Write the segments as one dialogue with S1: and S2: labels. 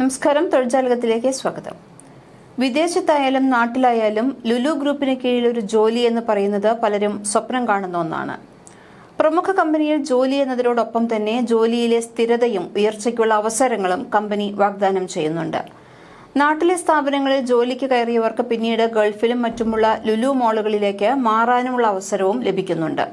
S1: നമസ്കാരം. തൊഴിൽജാലകത്തിലേക്ക് സ്വാഗതം. വിദേശത്തായാലും നാട്ടിലായാലും ലുലു ഗ്രൂപ്പിന് കീഴിൽ ഒരു ജോലി എന്ന് പറയുന്നത് പലരും സ്വപ്നം കാണുന്ന ഒന്നാണ്. പ്രമുഖ കമ്പനിയിൽ ജോലി എന്നതിനോടൊപ്പം തന്നെ ജോലിയിലെ സ്ഥിരതയും ഉയർച്ചയ്ക്കുള്ള അവസരങ്ങളും കമ്പനി വാഗ്ദാനം ചെയ്യുന്നുണ്ട്. നാട്ടിലെ സ്ഥാപനങ്ങളിൽ ജോലിക്ക് കയറിയവർക്ക് പിന്നീട് ഗൾഫിലും മറ്റുമുള്ള ലുലു മോളുകളിലേക്ക് മാറാനുമുള്ള അവസരവും ലഭിക്കുന്നുണ്ട്.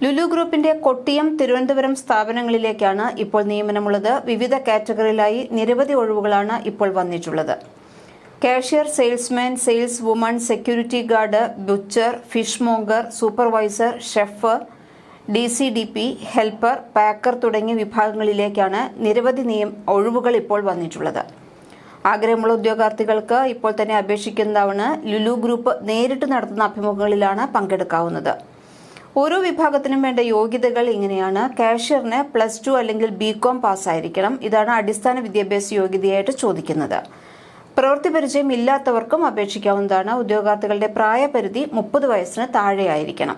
S1: ലുലു ഗ്രൂപ്പിന്റെ കൊട്ടിയം തിരുവനന്തപുരം സ്ഥാപനങ്ങളിലേക്കാണ് ഇപ്പോൾ നിയമനമുള്ളത്. വിവിധ കാറ്റഗറിയിലായി നിരവധി ഒഴിവുകളാണ് ഇപ്പോൾ വന്നിട്ടുള്ളത്. Cashier salesman sales woman security guard butcher fishmonger supervisor chef D C D P helper packer തുടങ്ങിയ വിഭാഗങ്ങളിലേക്കാണ് നിരവധി നിയം ഒഴിവുകൾ ഇപ്പോൾ വന്നിട്ടുള്ളത്. ആഗ്രഹമുള്ള ഉദ്യോഗാർത്ഥികൾക്ക് ഇപ്പോൾ തന്നെ അപേക്ഷിക്കുന്നതാണ് ലുലു ഗ്രൂപ്പ് നേരിട്ട് നടത്തുന്ന അഭിമുഖങ്ങളിലാണ് പങ്കെടുക്കാവുന്നത്. ഓരോ വിഭാഗത്തിനും വേണ്ട യോഗ്യതകൾ ഇങ്ങനെയാണ്. കാഷ്യറിന് പ്ലസ് ടു അല്ലെങ്കിൽ ബി കോം പാസ്സായിരിക്കണം. ഇതാണ് അടിസ്ഥാന വിദ്യാഭ്യാസ യോഗ്യതയായിട്ട് ചോദിക്കുന്നത്. പ്രവൃത്തി പരിചയം ഇല്ലാത്തവർക്കും അപേക്ഷിക്കാവുന്നതാണ്. ഉദ്യോഗാർത്ഥികളുടെ പ്രായപരിധി മുപ്പത് വയസ്സിന് താഴെയായിരിക്കണം.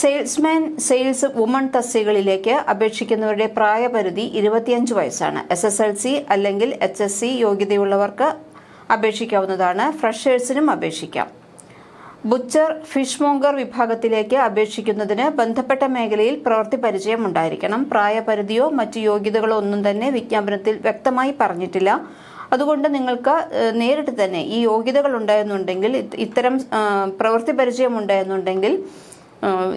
S1: സെയിൽസ്മാൻ സെയിൽസ് വുമൺ തസ്തികളിലേക്ക് അപേക്ഷിക്കുന്നവരുടെ പ്രായപരിധി ഇരുപത്തിയഞ്ച് വയസ്സാണ്. എസ് എസ് എൽ സി അല്ലെങ്കിൽ എച്ച് എസ് സി യോഗ്യതയുള്ളവർക്ക് അപേക്ഷിക്കാവുന്നതാണ്. ഫ്രഷേഴ്സിനും അപേക്ഷിക്കാം. ബുച്ചർ ഫിഷ് മോങ്കർ വിഭാഗത്തിലേക്ക് അപേക്ഷിക്കുന്നതിന് ബന്ധപ്പെട്ട മേഖലയിൽ പ്രവൃത്തി പരിചയം ഉണ്ടായിരിക്കണം പ്രായപരിധിയോ മറ്റു യോഗ്യതകളോ ഒന്നും തന്നെ വിജ്ഞാപനത്തിൽ വ്യക്തമായി പറഞ്ഞിട്ടില്ല. അതുകൊണ്ട് നിങ്ങൾക്ക് നേരിട്ട് തന്നെ ഈ യോഗ്യതകൾ ഉണ്ടായെന്നുണ്ടെങ്കിൽ ഇത്തരം പ്രവൃത്തി പരിചയം ഉണ്ടായെന്നുണ്ടെങ്കിൽ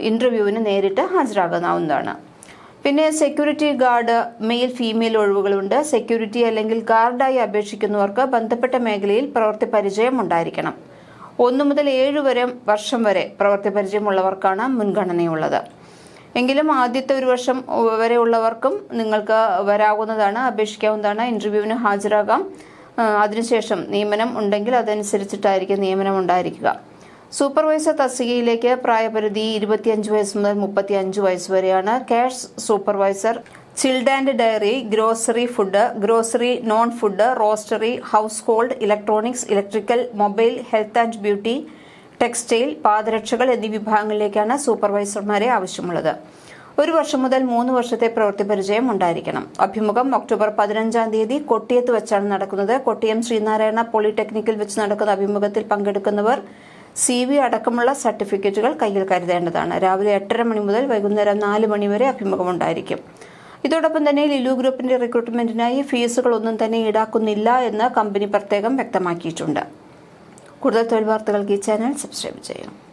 S1: ഇന്റർവ്യൂവിന് നേരിട്ട് ഹാജരാകാവുന്നതാണ്. പിന്നെ സെക്യൂരിറ്റി ഗാർഡ് മെയിൽ ഫീമെയിൽ ഒഴിവുകളുണ്ട്. സെക്യൂരിറ്റി അല്ലെങ്കിൽ ഗാർഡായി അപേക്ഷിക്കുന്നവർക്ക് ബന്ധപ്പെട്ട മേഖലയിൽ പ്രവൃത്തി പരിചയം ഉണ്ടായിരിക്കണം ഒന്ന് മുതൽ ഏഴ് വരെ വർഷം വരെ പ്രവൃത്തി പരിചയമുള്ളവർക്കാണ് മുൻഗണനയുള്ളത്. എങ്കിലും ആദ്യത്തെ ഒരു വർഷം വരെ ഉള്ളവർക്കും നിങ്ങൾക്ക് വരാവുന്നതാണ് അപേക്ഷിക്കാവുന്നതാണ് ഇന്റർവ്യൂവിന് ഹാജരാകാം. അതിനുശേഷം നിയമനം ഉണ്ടെങ്കിൽ അതനുസരിച്ചിട്ടായിരിക്കും നിയമനം ഉണ്ടായിരിക്കുക. സൂപ്പർവൈസർ തസ്തികയിലേക്ക് പ്രായപരിധി ഇരുപത്തിയഞ്ച് വയസ്സ് മുതൽ മുപ്പത്തി അഞ്ച് വയസ്സ് വരെയാണ്. Cash supervisor chilled and dairy grocery food grocery non food roastery household electronics electrical mobile health and beauty textile പാദരക്ഷകൾ എന്നീ വിഭാഗങ്ങളിലേക്കാണ് സൂപ്പർവൈസർമാരെ ആവശ്യമുള്ളത്. ഒരു വർഷം മുതൽ മൂന്ന് വർഷത്തെ പ്രവൃത്തി പരിചയം ഉണ്ടായിരിക്കണം. അഭിമുഖം ഒക്ടോബർ പതിനഞ്ചാം തീയതി കൊട്ടിയത്ത് വെച്ചാണ് നടക്കുന്നത്. കൊട്ടിയം ശ്രീനാരായണ പോളിടെക്നിക്കിൽ വെച്ച് നടക്കുന്ന അഭിമുഖത്തിൽ പങ്കെടുക്കുന്നവർ സി വി അടക്കമുള്ള സർട്ടിഫിക്കറ്റുകൾ കയ്യിൽ കരുതേണ്ടതാണ്. രാവിലെ എട്ടര മണി മുതൽ വൈകുന്നേരം നാല് മണി വരെ അഭിമുഖമുണ്ടായിരിക്കും ഇതോടൊപ്പം തന്നെ ലിലു ഗ്രൂപ്പിന്റെ റിക്രൂട്ട്മെന്റിനായി ഫീസുകളൊന്നും തന്നെ ഈടാക്കുന്നില്ല എന്ന് കമ്പനി പ്രത്യേകം വ്യക്തമാക്കിയിട്ടുണ്ട്. കൂടുതൽ തൊഴിൽ വാർത്തകൾക്ക് ഈ ചാനൽ സബ്സ്ക്രൈബ് ചെയ്യണം.